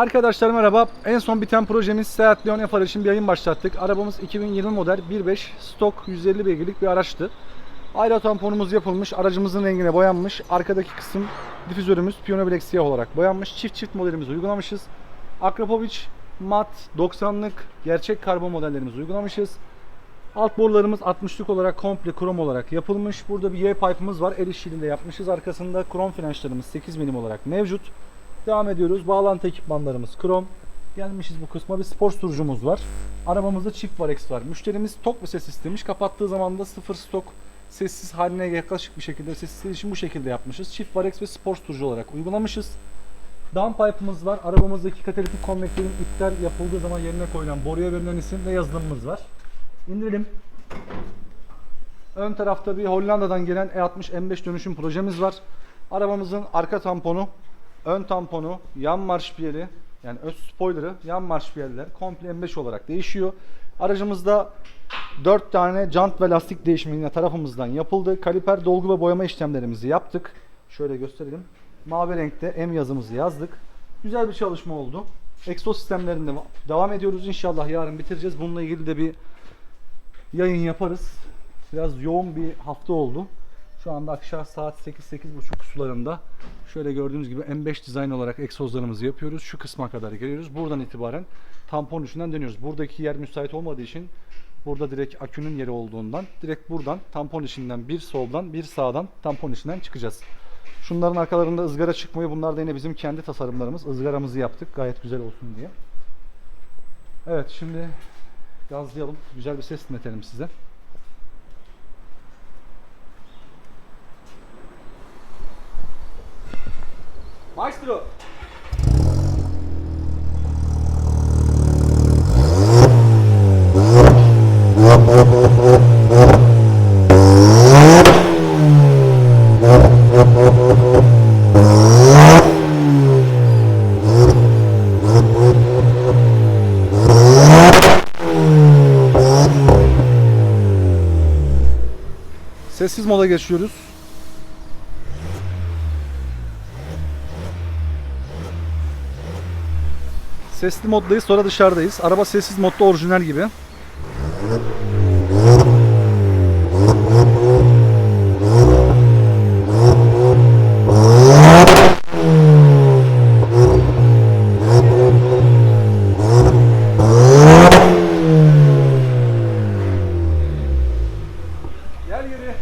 Arkadaşlar merhaba. En son biten projemiz Seat Leon FR için bir yayın başlattık. Arabamız 2020 model 1.5 stok 150 beygirlik bir araçtı. Ayrı tamponumuz yapılmış, aracımızın rengine boyanmış. Arkadaki kısım difüzörümüz piyano bilek siyah olarak boyanmış. Çift çift modelimizi uygulamışız. Akrapovic mat 90'lık gerçek karbon modellerimizi uygulamışız. Alt borularımız 60'lık olarak komple krom olarak yapılmış. Burada bir Y pipe'ımız var. El işçiliğinde yapmışız. Arkasında krom frençlerimiz 8 milim olarak mevcut. Devam ediyoruz. Bağlantı ekipmanlarımız krom. Gelmişiz bu kısma. Bir spor sürücümüz var. Arabamızda çift varex var. Müşterimiz tok bir ses istemiş. Kapattığı zaman da sıfır stok sessiz haline yaklaşık bir şekilde sessiz için bu şekilde yapmışız. Çift varex ve spor sürücü olarak uygulamışız. Downpipe'ımız var. Arabamızdaki katalitik konvektörün iptal yapıldığı zaman yerine koyulan boruya verilen isim ve yazılımımız var. İndirelim. Ön tarafta bir Hollanda'dan gelen E E60 M5 dönüşüm projemiz var. Arabamızın arka tamponu, ön tamponu, yan marş piyeli, yani öz spoiler'ı, yan marş piyeller komple M5 olarak değişiyor. Aracımızda 4 tane jant ve lastik değişimi yine tarafımızdan yapıldı. Kaliper dolgu ve boyama işlemlerimizi yaptık. Şöyle gösterelim. Mavi renkte M yazımızı yazdık. Güzel bir çalışma oldu. Egzoz sistemlerinde devam ediyoruz. İnşallah yarın bitireceğiz. Bununla ilgili de bir yayın yaparız. Biraz yoğun bir hafta oldu. Şu anda akşam saat 8-8.30 sularında şöyle gördüğünüz gibi M5 dizayn olarak egzozlarımızı yapıyoruz. Şu kısma kadar geliyoruz. Buradan itibaren tampon ucundan dönüyoruz. Buradaki yer müsait olmadığı için burada direkt akünün yeri olduğundan direkt buradan tampon içinden bir soldan bir sağdan tampon içinden çıkacağız. Şunların arkalarında ızgara çıkmıyor. Bunlar da yine bizim kendi tasarımlarımız. Izgaramızı yaptık gayet güzel olsun diye. Evet şimdi gazlayalım. Güzel bir ses dinletelim size. Maestro. Sessiz moda geçiyoruz. Sesli moddayız sonra dışarıdayız. Araba sessiz modda orijinal gibi. Gel geri.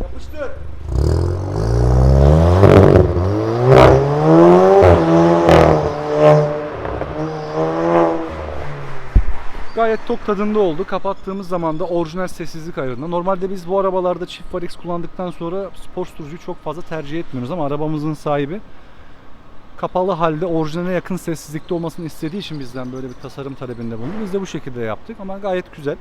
Yapıştır. Gayet tok tadında oldu. Kapattığımız zaman da orijinal sessizlik ayarında. Normalde biz bu arabalarda çift var X kullandıktan sonra spor sürücüyü çok fazla tercih etmiyoruz ama arabamızın sahibi kapalı halde orijinale yakın sessizlikte olmasını istediği için bizden böyle bir tasarım talebinde bulundu. Biz de bu şekilde yaptık ama gayet güzel.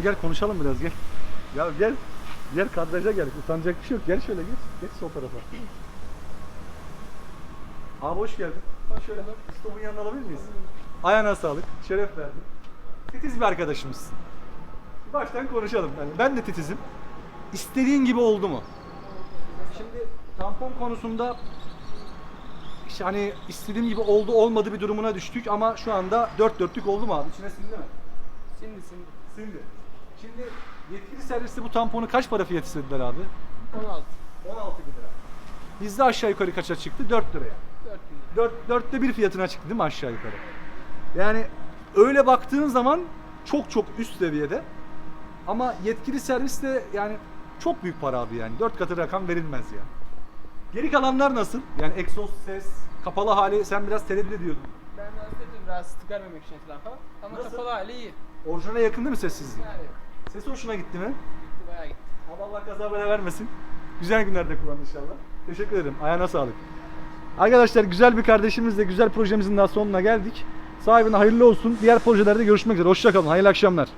Reisim gel konuşalım biraz gel. Ya gel. Gel kadraja gel. Utanacak bir şey yok. Gel şöyle geç. Geç sol tarafa. Abi hoş geldin. Ha şöyle bak. Stopun yanına alabilir miyiz? Ayağına sağlık. Şeref verdin. Titiz bir arkadaşımız. Baştan konuşalım. Yani ben de titizim. İstediğin gibi oldu mu? Şimdi tampon konusunda işte hani istediğim gibi oldu olmadı bir durumuna düştük ama şu anda dört dörtlük oldu mu abi? İçine sindi mi? Şimdi şimdi. Sindi. Şimdi Yetkili serviste bu tamponu kaç para fiyat istediler abi? 16. 16 bin lira. Bizde aşağı yukarı kaça çıktı? 4 liraya. 4 bin lira. 4, dörtte bir fiyatına çıktı değil mi aşağı yukarı? Yani öyle baktığın zaman çok çok üst seviyede. Ama yetkili servis de yani çok büyük para abi yani. 4 katı rakam verilmez ya. Geri kalanlar nasıl? Yani egzoz, ses, kapalı hali sen biraz tereddüt ediyordun. Ben de dedim rahatsızlık vermemek için etrafa. Ama Nasıl? kapalı hali iyi. Orijinale yakın değil mi sessizliği? Yani Ses hoşuna gitti mi? gitti, bayağı gitti. Ama Allah kaza bela vermesin. Güzel günlerde kullan inşallah. Teşekkür ederim. Ayağına sağlık. Arkadaşlar güzel bir kardeşimizle güzel projemizin daha sonuna geldik. Sahibine hayırlı olsun. Diğer projelerde görüşmek üzere. Hoşçakalın. Hayırlı akşamlar.